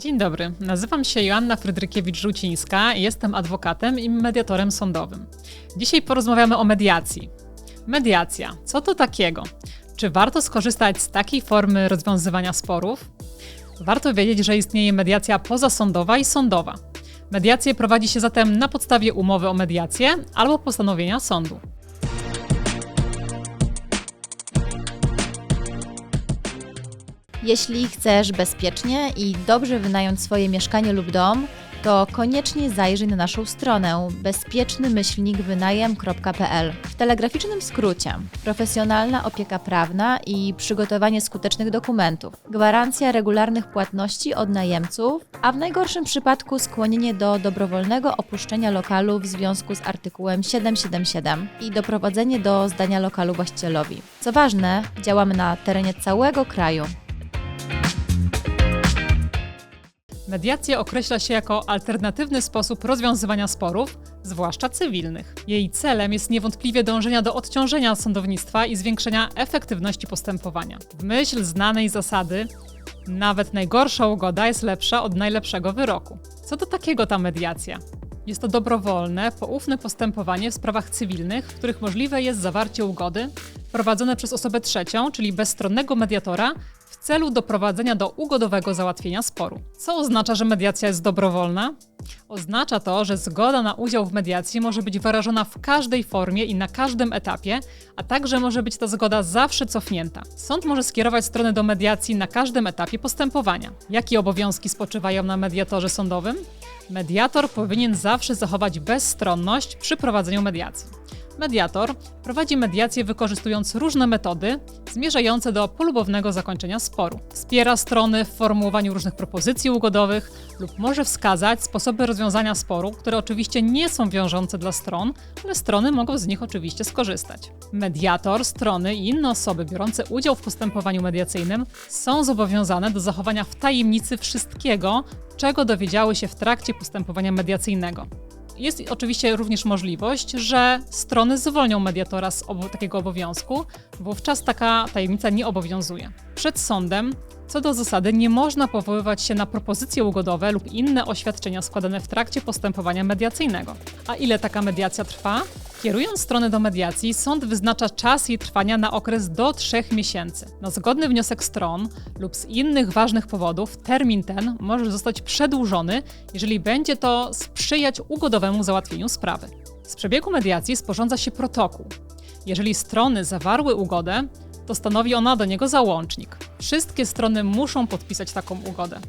Dzień dobry, nazywam się Joanna Frydrykiewicz-Żółcińska, jestem adwokatem i mediatorem sądowym. Dzisiaj porozmawiamy o mediacji. Mediacja, co to takiego? Czy warto skorzystać z takiej formy rozwiązywania sporów? Warto wiedzieć, że istnieje mediacja pozasądowa i sądowa. Mediację prowadzi się zatem na podstawie umowy o mediację albo postanowienia sądu. Jeśli chcesz bezpiecznie i dobrze wynająć swoje mieszkanie lub dom, to koniecznie zajrzyj na naszą stronę bezpieczny-wynajem.pl. W telegraficznym skrócie profesjonalna opieka prawna i przygotowanie skutecznych dokumentów, gwarancja regularnych płatności od najemców, a w najgorszym przypadku skłonienie do dobrowolnego opuszczenia lokalu w związku z artykułem 777 i doprowadzenie do zdania lokalu właścicielowi. Co ważne, działamy na terenie całego kraju. Mediację określa się jako alternatywny sposób rozwiązywania sporów, zwłaszcza cywilnych. Jej celem jest niewątpliwie dążenie do odciążenia sądownictwa i zwiększenia efektywności postępowania. W myśl znanej zasady, nawet najgorsza ugoda jest lepsza od najlepszego wyroku. Co to takiego ta mediacja? Jest to dobrowolne, poufne postępowanie w sprawach cywilnych, w których możliwe jest zawarcie ugody prowadzone przez osobę trzecią, czyli bezstronnego mediatora, w celu doprowadzenia do ugodowego załatwienia sporu. Co oznacza, że mediacja jest dobrowolna? Oznacza to, że zgoda na udział w mediacji może być wyrażona w każdej formie i na każdym etapie, a także może być ta zgoda zawsze cofnięta. Sąd może skierować strony do mediacji na każdym etapie postępowania. Jakie obowiązki spoczywają na mediatorze sądowym? Mediator powinien zawsze zachować bezstronność przy prowadzeniu mediacji. Mediator prowadzi mediację wykorzystując różne metody zmierzające do polubownego zakończenia sporu. Wspiera strony w formułowaniu różnych propozycji ugodowych lub może wskazać sposoby rozwiązania sporu, które oczywiście nie są wiążące dla stron, ale strony mogą z nich oczywiście skorzystać. Mediator, strony i inne osoby biorące udział w postępowaniu mediacyjnym są zobowiązane do zachowania w tajemnicy wszystkiego, czego dowiedziały się w trakcie postępowania mediacyjnego. Jest oczywiście również możliwość, że strony zwolnią mediatora z takiego obowiązku, wówczas taka tajemnica nie obowiązuje. Przed sądem co do zasady nie można powoływać się na propozycje ugodowe lub inne oświadczenia składane w trakcie postępowania mediacyjnego. A ile taka mediacja trwa? Kierując stronę do mediacji, sąd wyznacza czas jej trwania na okres do 3 miesięcy. Na zgodny wniosek stron lub z innych ważnych powodów termin ten może zostać przedłużony, jeżeli będzie to sprzyjać ugodowemu załatwieniu sprawy. Z przebiegu mediacji sporządza się protokół. Jeżeli strony zawarły ugodę, to stanowi ona do niego załącznik. Wszystkie strony muszą podpisać taką ugodę.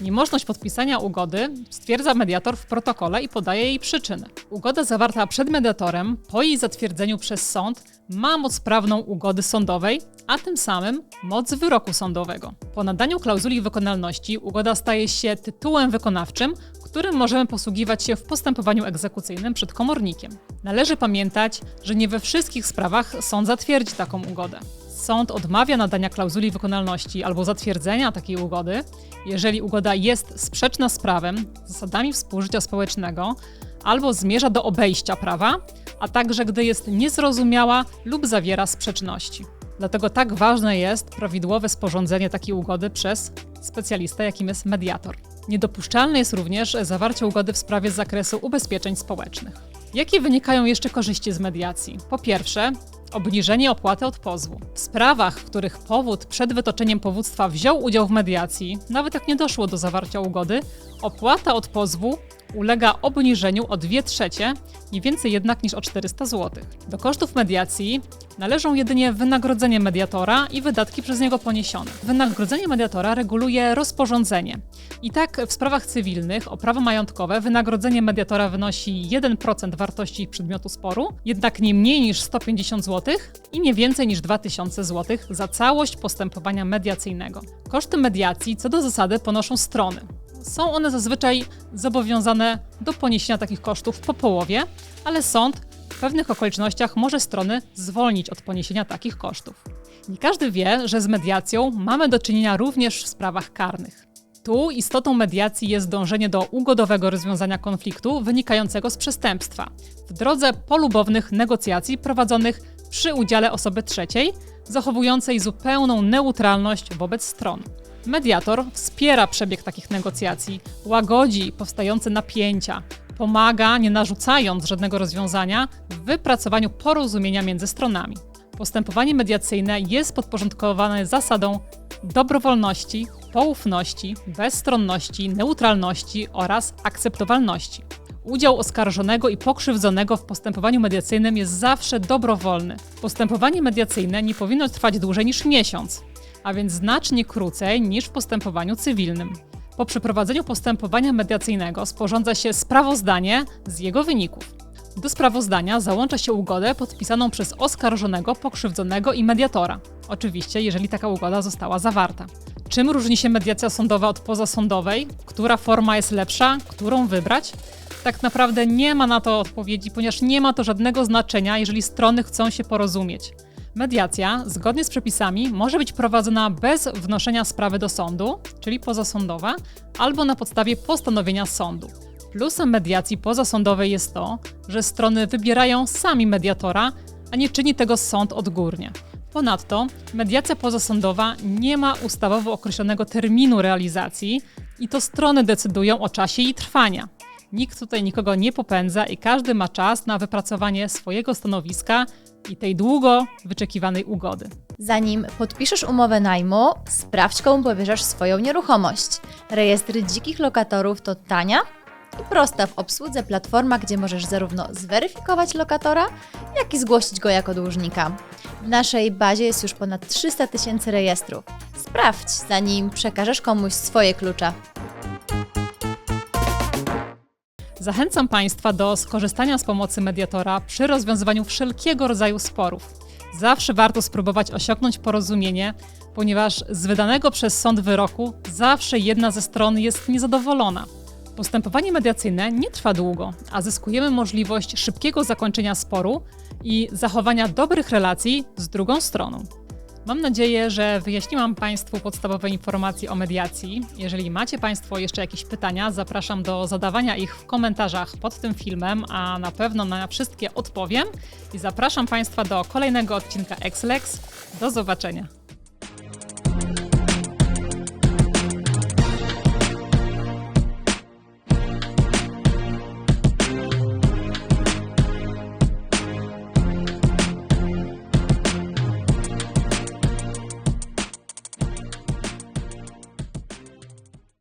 Niemożność podpisania ugody stwierdza mediator w protokole i podaje jej przyczyny. Ugoda zawarta przed mediatorem po jej zatwierdzeniu przez sąd ma moc prawną ugody sądowej, a tym samym moc wyroku sądowego. Po nadaniu klauzuli wykonalności ugoda staje się tytułem wykonawczym, którym możemy posługiwać się w postępowaniu egzekucyjnym przed komornikiem. Należy pamiętać, że nie we wszystkich sprawach sąd zatwierdzi taką ugodę sąd odmawia nadania klauzuli wykonalności albo zatwierdzenia takiej ugody, jeżeli ugoda jest sprzeczna z prawem, zasadami współżycia społecznego albo zmierza do obejścia prawa, a także gdy jest niezrozumiała lub zawiera sprzeczności. Dlatego tak ważne jest prawidłowe sporządzenie takiej ugody przez specjalistę, jakim jest mediator. Niedopuszczalne jest również zawarcie ugody w sprawie z zakresu ubezpieczeń społecznych. Jakie wynikają jeszcze korzyści z mediacji? Po pierwsze, obniżenie opłaty od pozwu. W sprawach, w których powód przed wytoczeniem powództwa wziął udział w mediacji, nawet jak nie doszło do zawarcia ugody, opłata od pozwu ulega obniżeniu o 2 trzecie, nie więcej jednak niż o 400 zł. Do kosztów mediacji należą jedynie wynagrodzenie mediatora i wydatki przez niego poniesione. Wynagrodzenie mediatora reguluje rozporządzenie. I tak w sprawach cywilnych o prawo majątkowe wynagrodzenie mediatora wynosi 1% wartości przedmiotu sporu, jednak nie mniej niż 150 zł i nie więcej niż 2000 zł za całość postępowania mediacyjnego. Koszty mediacji co do zasady ponoszą strony. Są one zazwyczaj zobowiązane do poniesienia takich kosztów po połowie, ale sąd w pewnych okolicznościach może strony zwolnić od poniesienia takich kosztów. Nie każdy wie, że z mediacją mamy do czynienia również w sprawach karnych. Tu istotą mediacji jest dążenie do ugodowego rozwiązania konfliktu wynikającego z przestępstwa w drodze polubownych negocjacji prowadzonych przy udziale osoby trzeciej, zachowującej zupełną neutralność wobec stron. Mediator wspiera przebieg takich negocjacji, łagodzi powstające napięcia, pomaga, nie narzucając żadnego rozwiązania, w wypracowaniu porozumienia między stronami. Postępowanie mediacyjne jest podporządkowane zasadom dobrowolności, poufności, bezstronności, neutralności oraz akceptowalności. Udział oskarżonego i pokrzywdzonego w postępowaniu mediacyjnym jest zawsze dobrowolny. Postępowanie mediacyjne nie powinno trwać dłużej niż miesiąc, a więc znacznie krócej niż w postępowaniu cywilnym. Po przeprowadzeniu postępowania mediacyjnego sporządza się sprawozdanie z jego wyników. Do sprawozdania załącza się ugodę podpisaną przez oskarżonego, pokrzywdzonego i mediatora. Oczywiście, jeżeli taka ugoda została zawarta. Czym różni się mediacja sądowa od pozasądowej? Która forma jest lepsza? Którą wybrać? Tak naprawdę nie ma na to odpowiedzi, ponieważ nie ma to żadnego znaczenia, jeżeli strony chcą się porozumieć. Mediacja, zgodnie z przepisami, może być prowadzona bez wnoszenia sprawy do sądu, czyli pozasądowa, albo na podstawie postanowienia sądu. Plusem mediacji pozasądowej jest to, że strony wybierają sami mediatora, a nie czyni tego sąd odgórnie. Ponadto mediacja pozasądowa nie ma ustawowo określonego terminu realizacji i to strony decydują o czasie jej trwania. Nikt tutaj nikogo nie popędza i każdy ma czas na wypracowanie swojego stanowiska i tej długo wyczekiwanej ugody. Zanim podpiszesz umowę najmu, sprawdź komu powierzasz swoją nieruchomość. Rejestry dzikich lokatorów to tania i prosta w obsłudze platforma, gdzie możesz zarówno zweryfikować lokatora, jak i zgłosić go jako dłużnika. W naszej bazie jest już ponad 300 tysięcy rejestrów. Sprawdź, zanim przekażesz komuś swoje klucze. Zachęcam Państwa do skorzystania z pomocy mediatora przy rozwiązywaniu wszelkiego rodzaju sporów. Zawsze warto spróbować osiągnąć porozumienie, ponieważ z wydanego przez sąd wyroku zawsze jedna ze stron jest niezadowolona. Postępowanie mediacyjne nie trwa długo, a zyskujemy możliwość szybkiego zakończenia sporu i zachowania dobrych relacji z drugą stroną. Mam nadzieję, że wyjaśniłam Państwu podstawowe informacje o mediacji. Jeżeli macie Państwo jeszcze jakieś pytania, zapraszam do zadawania ich w komentarzach pod tym filmem, a na pewno na wszystkie odpowiem. I zapraszam Państwa do kolejnego odcinka XLEX. Do zobaczenia.